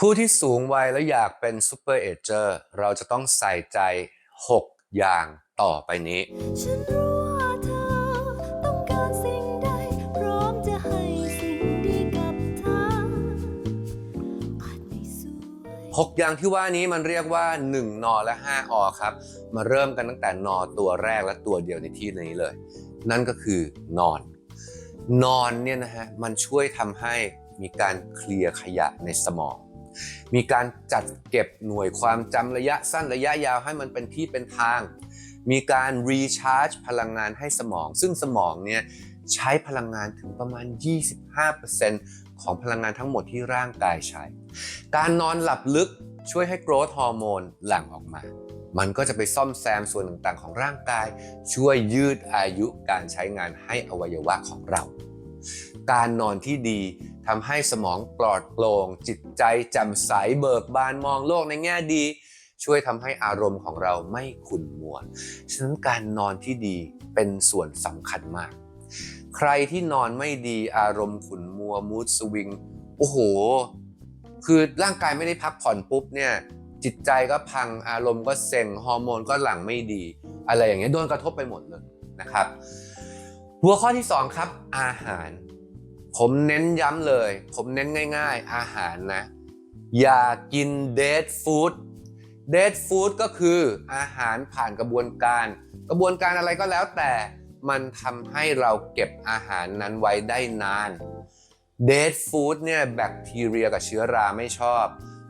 ผู้ที่สูงวัยและอยากเป็นซูเปอร์เอเจอร์เราจะต้องใส่ใจ 6 อย่างต่อไปนี้ ฉันรู้ว่าเธอต้องการสิ่งใด พร้อมจะให้สิ่งดีกับเธออาจไม่สวย 6 อย่างที่ว่านี้มันเรียกว่า 1 นอและ 5อครับ มาเริ่มกันตั้งแต่นอตัวแรกและตัวเดียวในที่นี้เลย นั่นก็คือนอน นอนเนี่ยนะฮะมันช่วยทำให้มีการเคลียร์ขยะในสมอง มีการจัดเก็บหน่วยความจำระยะสั้นระยะยาวให้มันเป็นที่เป็นทาง มีการรีชาร์จพลังงานให้สมอง ซึ่งสมองเนี่ยใช้พลังงานถึงประมาณ 25%ของพลังงานทั้งหมดที่ร่างกายใช้ การนอนหลับลึกช่วยให้โกรทฮอร์โมนหลั่งออกมา มันก็จะไปซ่อมแซมส่วนต่างๆ ของร่างกาย ช่วยยืดอายุการใช้งานให้อวัยวะของเรา การนอนที่ดี ทำให้สมองปลอดโปร่งจิตใจแจ่มใสเบิกบานมองโลกในแง่ดี ช่วยทำให้อารมณ์ของเราไม่ขุ่นมัวฉะนั้นการนอนที่ดีเป็นส่วนสำคัญมาก ใครที่นอนไม่ดีอารมณ์ขุ่นมัวมูดสวิงโอ้โห คือร่างกายไม่ได้พักผ่อนปุ๊บเนี่ยจิตใจก็พังอารมณ์ก็เซ็งฮอร์โมนก็หลั่งไม่ดี อะไรอย่างเงี้ยโดนกระทบไปหมดเลยนะครับ หัวข้อที่ 2 ครับ อาหาร ผมเน้นย้ำเลย ผมเน้นง่ายๆ อาหารนะ อย่ากินเดทฟู้ดเดทฟู้ดก็คืออาหารผ่านกระบวนการ กระบวนการอะไรก็แล้วแต่มันทำให้เราเก็บอาหารนั้นไว้ได้นานเดทฟู้ดเนี่ยแบคทีเรียกับเชื้อราไม่ชอบ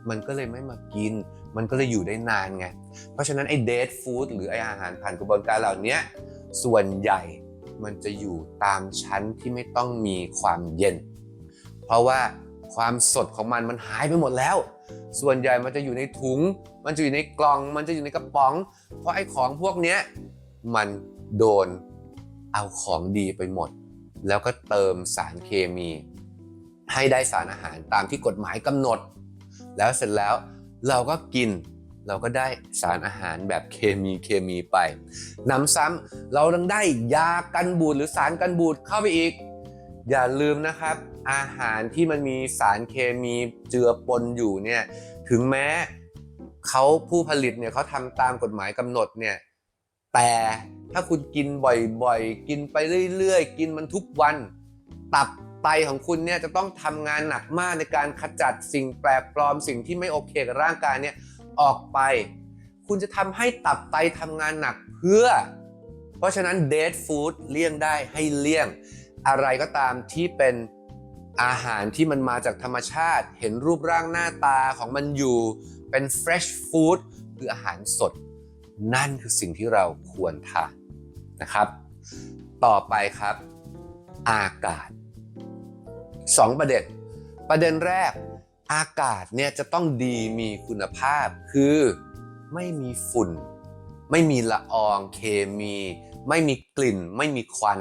มันก็เลยไม่มากิน มันก็เลยอยู่ได้นานไง เพราะฉะนั้นไอ้เดทฟู้ดหรือไอ้อาหารผ่านกระบวนการเหล่านี้ส่วนใหญ่ มันจะอยู่ตามชั้นที่ไม่ต้องมีความเย็น เพราะว่าความสดของมันมันหายไปหมดแล้ว ส่วนใหญ่มันจะอยู่ในถุง มันจะอยู่ในกล่อง มันจะอยู่ในกระป๋อง เพราะไอ้ของพวกเนี้ยมันโดนเอาของดีไปหมด แล้วก็เติมสารเคมี ให้ได้สารอาหารตามที่กฎหมายกำหนด แล้วเสร็จแล้วเราก็กิน เราก็ได้สารอาหารแบบเคมีเคมีไปนำซ้ำเรายังได้ยากันบูดหรือสารกันบูดเข้าไปอีก อย่าลืมนะครับ อาหารที่มันมีสารเคมีเจือปนอยู่เนี่ยถึงแม้เขาผู้ผลิตเนี่ยเขาทำตามกฎหมายกำหนดเนี่ยแต่ถ้าคุณกินบ่อยๆ กินไปเรื่อยๆ กินมันทุกวัน ตับไตของคุณเนี่ยจะต้องทำงานหนักมากในการขจัดสิ่งแปลกปลอมสิ่งที่ไม่โอเคกับร่างกายเนี่ย ออกไป คุณจะทำให้ตับไตทำงานหนักเพื่อ เพราะฉะนั้นเดทฟู้ดเลี่ยงได้ให้เลี่ยง อะไรก็ตามที่เป็นอาหารที่มันมาจากธรรมชาติ เห็นรูปร่างหน้าตาของมันอยู่เป็น fresh food คืออาหารสด นั่นคือสิ่งที่เราควรทานนะครับ ต่อไปครับ อากาศ 2 ประเด็น ประเด็นแรก อากาศเนี่ยจะต้องดีมีคุณภาพ คือไม่มีฝุ่น ไม่มีละอองเคมี ไม่มีกลิ่น ไม่มีควัน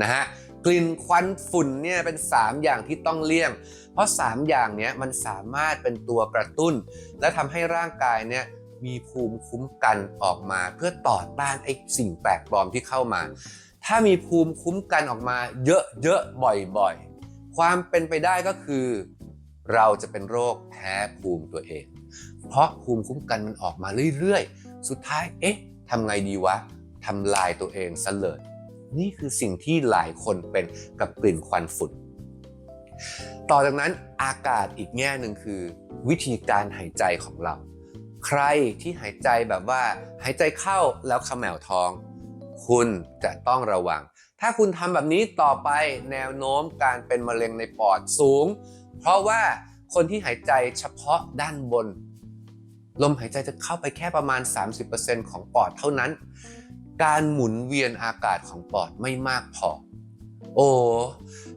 นะฮะกลิ่นควันฝุ่นเนี่ยเป็น 3 อย่างที่ต้องเลี่ยง เพราะ 3 อย่างเนี้ยมันสามารถเป็นตัวกระตุ้น และทำให้ร่างกายเนี่ยมีภูมิคุ้มกันออกมา เพื่อต่อต้านไอ้สิ่งแปลกปลอมที่เข้ามา ถ้ามีภูมิคุ้มกันออกมาเยอะๆบ่อยๆ ความเป็นไปได้ก็คือ เราจะเป็นโรคแพ้ภูมิตัวเอง เพราะภูมิคุ้มกันมันออกมาเรื่อยๆ สุดท้าย เอ๊ะทำไงดีวะทำลายตัวเองซะเลยนี่คือสิ่งที่หลายคนเป็นกับกลิ่นควันฝุ่น ต่อจากนั้นอากาศอีกแง่หนึ่งคือ วิธีการหายใจของเรา ใครที่หายใจแบบว่า หายใจเข้าแล้วเขมวท้อง คุณจะต้องระวัง ถ้าคุณทำแบบนี้ต่อไปแนวโน้มการเป็นมะเร็งในปอดสูง เพราะว่าคนที่หายใจเฉพาะด้านบน ลมหายใจจะเข้าไปแค่ประมาณ 30%ของปอดเท่านั้น การหมุนเวียนอากาศของปอดไม่มากพอ โอ้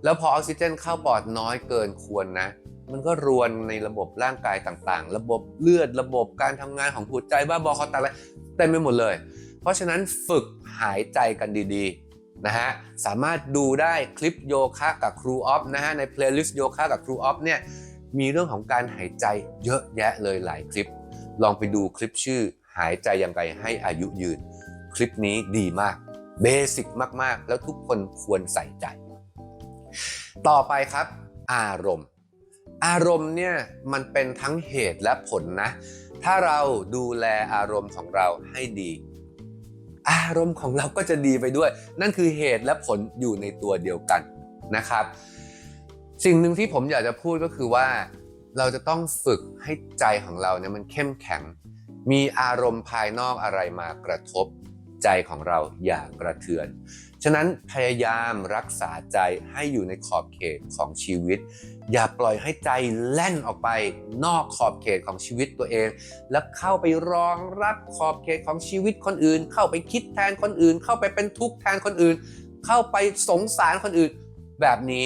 แล้วพอออกซิเจนเข้าปอดน้อยเกินควรนะ มันก็รวนในระบบร่างกายต่างๆ ระบบเลือดระบบการทำงานของหัวใจบ้าบอคอตาอะไรเต็มไปหมดเลย เพราะฉะนั้นฝึกหายใจกันดีๆ นะฮะสามารถดูได้คลิปโยคะกับครูออฟนะฮะในเพลย์ลิสต์โยคะกับครูออฟเนี่ยมีเรื่องของการหายใจเยอะแยะเลยหลายคลิป ลองไปดูคลิปชื่อหายใจยังไงให้อายุยืน คลิปนี้ดีมากเบสิกมากๆ แล้วทุกคนควรใส่ใจ ต่อไปครับ อารมณ์ อารมณ์เนี่ยมันเป็นทั้งเหตุและผลนะ ถ้าเราดูแลอารมณ์ของเราให้ดี อารมณ์ของเราก็จะดีไปด้วย นั่นคือเหตุและผลอยู่ในตัวเดียวกันนะครับ สิ่งหนึ่งที่ผมอยากจะพูดก็คือว่า เราจะต้องฝึกให้ใจของเราเนี่ยมันเข้มแข็ง มีอารมณ์ภายนอกอะไรมากระทบ ใจของเราอย่ากระเทือน ฉะนั้นพยายามรักษาใจให้อยู่ในขอบเขตของชีวิตอย่าปล่อยให้ใจแล่นออกไปนอกขอบเขตของชีวิตตัวเอง แล้วเข้าไปรองรับขอบเขตของชีวิตคนอื่น เข้าไปคิดแทนคนอื่น เข้าไปเป็นทุกข์แทนคนอื่น เข้าไปสงสารคนอื่น แบบนี้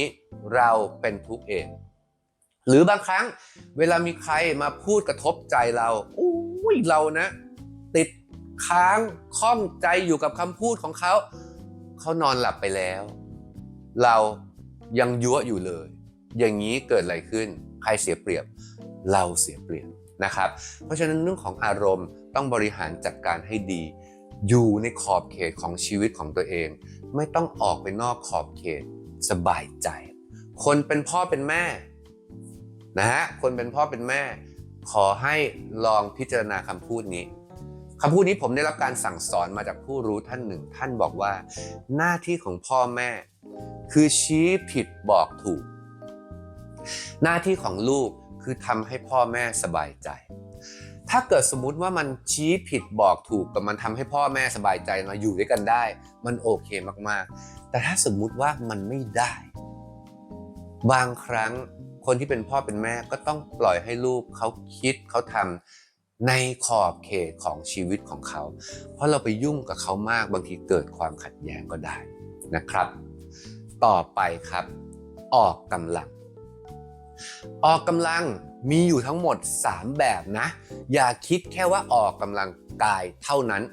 เราเป็นทุกข์เอง หรือบางครั้งเวลามีใครมาพูดกระทบใจเราอุ้ยเรานะ ติดค้างข้องใจอยู่กับคำพูดของเขา เขานอนหลับไปแล้ว เรายังยั่วอยู่เลย อย่างนี้เกิดอะไรขึ้น ใครเสียเปรียบ เราเสียเปรียบนะครับ เพราะฉะนั้นเรื่องของอารมณ์ต้องบริหารจัดการให้ดี อยู่ในขอบเขตของชีวิตของตัวเอง ไม่ต้องออกไปนอกขอบเขตสบายใจ คนเป็นพ่อเป็นแม่นะฮะคนเป็นพ่อเป็นแม่ ขอให้ลองพิจารณาคำพูดนี้คำพูดนี้ผมได้รับการสั่งสอนมาจากผู้รู้ท่านหนึ่ง ท่านบอกว่า หน้าที่ของพ่อแม่ คือชี้ผิดบอกถูก หน้าที่ของลูกคือทำให้พ่อแม่สบายใจ ถ้าเกิดสมมุติว่ามันชี้ผิดบอกถูกกับมันทำให้พ่อแม่สบายใจมาอยู่ด้วยกันได้ มันโอเคมากๆ แต่ถ้าสมมุติว่ามันไม่ได้ บางครั้งคนที่เป็นพ่อเป็นแม่ก็ต้องปล่อยให้ลูกเขาคิดเขาทำในขอบเขตของชีวิตของเขา เพราะเราไปยุ่งกับเขามากบางทีเกิดความขัดแย้งก็ได้นะครับ ต่อไปครับ ออกกำลัง ออกกำลังมีอยู่ทั้งหมด 3 แบบนะ อย่าคิดแค่ว่าออกกำลังกายเท่านั้น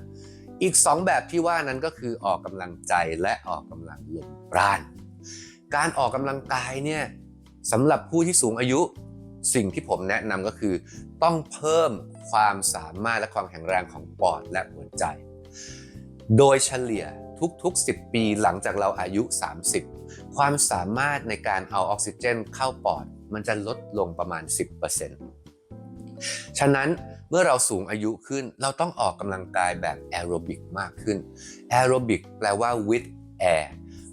อีก 2 แบบที่ว่านั้นก็คือออกกำลังใจและออกกำลังลมปราณการออกกำลังกายเนี่ยสำหรับผู้ที่สูงอายุสิ่งที่ผมแนะนำก็คือ ต้องเพิ่มความสามารถและความแข็งแรงของปอดและหัวใจ โดยเฉลี่ยทุกๆ 10 ปีหลังจากเราอายุ 30 ความสามารถในการเอาออกซิเจนเข้าปอด มันจะลดลงประมาณ 10%ฉะนั้นเมื่อเราสูงอายุขึ้นเราต้องออกกำลังกายแบบแอโรบิกมากขึ้นแอโรบิกแปลว่า with air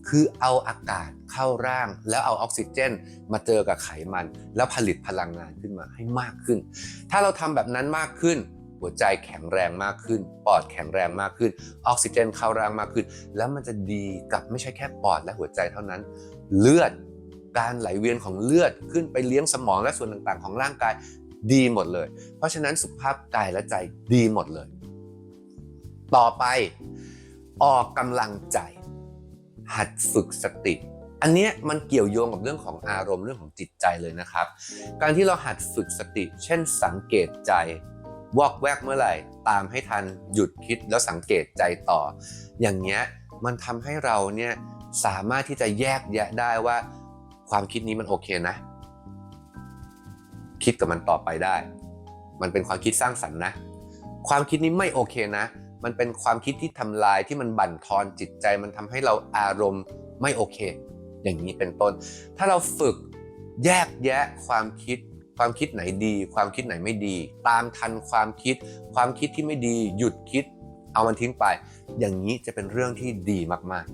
คือเอาอากาศเข้าร่าง แล้วเอาออกซิเจน มาเจอกับไขมัน แล้วผลิตพลังงานขึ้นมาให้มากขึ้น ถ้าเราทำแบบนั้นมากขึ้น หัวใจแข็งแรงมากขึ้น ปอดแข็งแรงมากขึ้น ออกซิเจนเข้าร่างมากขึ้น แล้วมันจะดีกับไม่ใช่แค่ปอดและหัวใจเท่านั้น เลือด การไหลเวียนของเลือดขึ้นไปเลี้ยงสมองและส่วนต่างๆ ของร่างกายดีหมดเลย เพราะฉะนั้นสุขภาพกายและใจดีหมดเลย ต่อไปออกกำลังใจ หัดฝึกสติอันนี้มันเกี่ยวโยงกับเรื่องของอารมณ์เรื่องของจิตใจเลยนะครับ การที่เราหัดฝึกสติ เช่นสังเกตใจ วอกแวกเมื่อไหร่ ตามให้ทันหยุดคิดแล้วสังเกตใจต่อ อย่างเงี้ยมันทำให้เราเนี่ยสามารถที่จะแยกแยะได้ว่า ความคิดนี้มันโอเคนะ คิดกับมันต่อไปได้ มันเป็นความคิดสร้างสรรค์นะ ความคิดนี้ไม่โอเคนะ มันเป็นความคิดที่ทำลายที่มันบั่นทอนจิตใจ มันทำให้เราอารมณ์ไม่โอเค อย่างนี้เป็นต้น ถ้าเราฝึกแยกแยะความคิดความคิดไหนดี ความคิดไหนไม่ดี ตามทันความคิด ความคิดที่ไม่ดี หยุดคิด เอามันทิ้งไป อย่างนี้จะเป็นเรื่องที่ดีมาก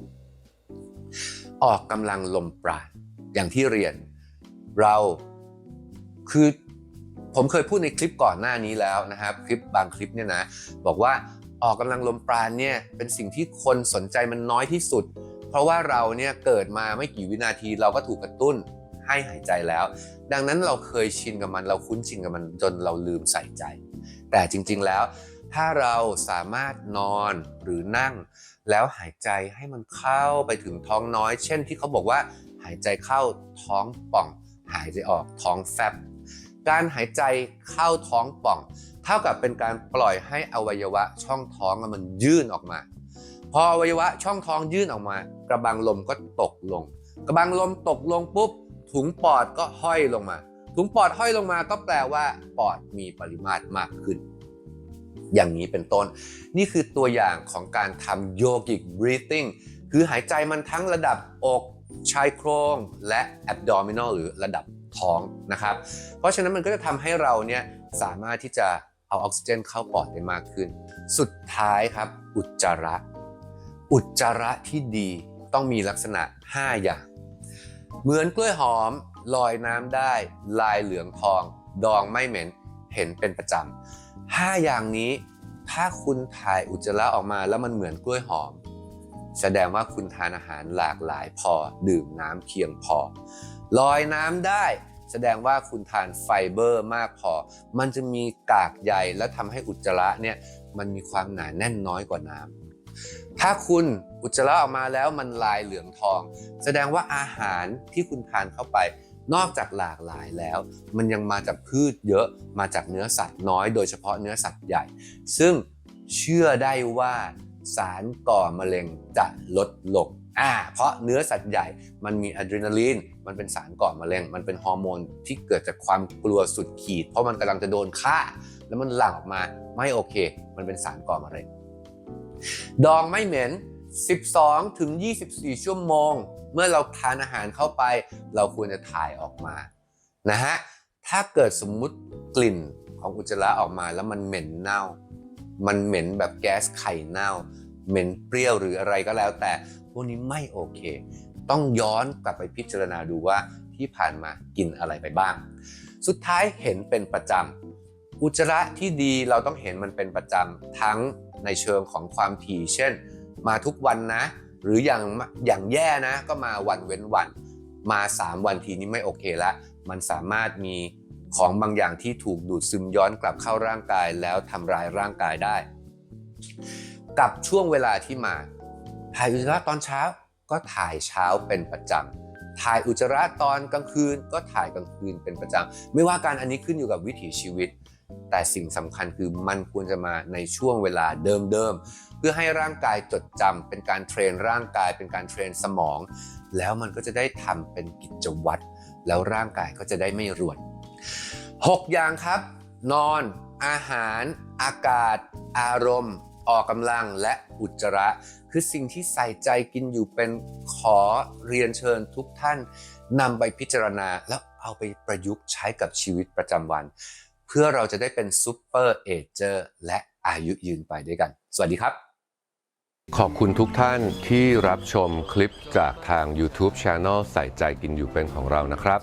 ๆ ออกกำลังลมปราณ อย่างที่เรียน เราคือผมเคยพูดในคลิปก่อนหน้านี้แล้วนะครับ คลิปบางคลิปเนี่ยนะบอกว่าออกกำลังลมปราณเนี่ยเป็นสิ่งที่คนสนใจมันน้อยที่สุด เพราะว่าเราเนี่ยเกิดมาไม่กี่วินาทีเราก็ถูกกระตุ้นให้หายใจแล้ว ดังนั้นเราเคยชินกับมัน เราคุ้นชินกับมันจนเราลืมใส่ใจ แต่จริงๆแล้ว ถ้าเราสามารถนอนหรือนั่ง แล้วหายใจให้มันเข้าไปถึงท้องน้อย เช่นที่เขาบอกว่า หายใจเข้าท้องป่อง หายใจออกท้องแฟบการหายใจเข้าท้องป่อง เท่ากับเป็นการปล่อยให้อวัยวะช่องท้องมันยื่นออกมา พออวัยวะช่องท้องยื่นออกมา กระบังลมก็ตกลง กระบังลมตกลงปุ๊บ ถุงปอดก็ห้อยลงมา ถุงปอดห้อยลงมาก็แปลว่า ปอดมีปริมาตรมากขึ้น อย่างนี้เป็นต้น นี่คือตัวอย่างของการทำโยกิก breathing คือหายใจมันทั้งระดับอกชายโครงและ abdominal หรือระดับท้องนะครับ เพราะฉะนั้นมันก็จะทำให้เราเนี่ยสามารถที่จะเอาออกซิเจนเข้าปอดได้มากขึ้น สุดท้ายครับ อุจจาระ อุจจาระที่ดีต้องมีลักษณะ 5 อย่าง เหมือนกล้วยหอมลอยน้ำได้ ลายเหลืองทอง ดองไม่เหม็น เห็นเป็นประจำ ห้าอย่างนี้ ถ้าคุณถ่ายอุจจาระออกมาแล้วมันเหมือนกล้วยหอม แสดงว่าคุณทานอาหารหลากหลายพอ ดื่มน้ำเพียงพอ ลอยน้ำได้ แสดงว่าคุณทานไฟเบอร์มากพอ มันจะมีกากใยและทำให้อุจจาระเนี่ยมันมีความหนาแน่นน้อยกว่าน้ำถ้าคุณอุจจาระออกมาแล้วมันลายเหลืองทอง แสดงว่าอาหารที่คุณทานเข้าไป นอกจากหลากหลายแล้ว มันยังมาจากพืชเยอะมาจากเนื้อสัตว์น้อย โดยเฉพาะเนื้อสัตว์ใหญ่ ซึ่งเชื่อได้ว่าสารก่อมะเร็งจะลดลงอ่าเพราะเนื้อสัตว์ใหญ่มันมีอะดรีนาลีน มันเป็นสารก่อมะเร็ง มันเป็นฮอร์โมนที่เกิดจากความกลัวสุดขีด เพราะมันกำลังจะโดนฆ่า แล้วมันหลั่งออกมาไม่โอเค มันเป็นสารก่อมะเร็ง ดองไม่เหม็น 12 ถึง 24 ชั่วโมง เมื่อเราทานอาหารเข้าไป เราควรจะถ่ายออกมานะฮะถ้าเกิดสมมุติกลิ่นของอุจจาระออกมาแล้วมันเหม็นเน่า มันเหม็นแบบแก๊สไข่เน่า เหม็นเปรี้ยวหรืออะไรก็แล้ว แต่พวกนี้ไม่โอเค ต้องย้อนกลับไปพิจารณาดูว่าที่ผ่านมากินอะไรไปบ้าง สุดท้ายเห็นเป็นประจำอุจจาระที่ดีเราต้องเห็นมันเป็นประจำทั้งในเชิงของความถี่ เช่น มาทุกวันนะ หรืออย่างอย่างแย่นะก็มาวันเว้นวัน มา 3 วันทีนี้ไม่โอเคละมันสามารถมีของบางอย่างที่ถูกดูดซึมย้อนกลับเข้าร่างกายแล้วทำร้ายร่างกายได้ กับช่วงเวลาที่มา ถ่ายอุจจาระตอนเช้าก็ถ่ายเช้าเป็นประจำถ่ายอุจจาระตอนกลางคืน ก็ถ่ายกลางคืนเป็นประจำไม่ว่าการอันนี้ขึ้นอยู่กับวิถีชีวิต แต่สิ่งสำคัญคือมันควรจะมาในช่วงเวลาเดิม พื่อให้ร่างกายจดจำเป็นการเทรนร่างกาย เป็นการเทรนสมอง แล้วมันก็จะได้ทำเป็นกิจวัตรแล้วร่างกายก็จะได้ไม่รวน 6 อย่างครับ นอน อาหาร อากาศ อารมณ์ ออกกำลังและอุจจาระ คือสิ่งที่ใส่ใจกินอยู่เป็นขอเรียนเชิญทุกท่านนำไปพิจารณาแล้วเอาไปประยุกต์ใช้กับชีวิตประจำวัน เพื่อเราจะได้เป็นซูเปอร์เอเจอร์และอายุยืนไปด้วยกัน สวัสดีครับ ขอบคุณทุกท่านที่รับชมคลิปจากทาง YouTube Channel ใส่ใจกินอยู่เป็นของเรานะครับ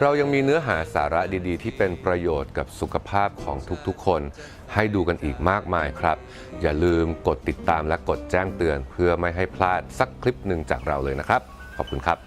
เรายังมีเนื้อหาสาระดีๆ ที่เป็นประโยชน์กับสุขภาพของทุกๆ คน ให้ดูกันอีกมากมายครับ อย่าลืมกดติดตามและกดแจ้งเตือน เพื่อไม่ให้พลาดสักคลิปหนึ่งจากเราเลยนะครับ ขอบคุณครับ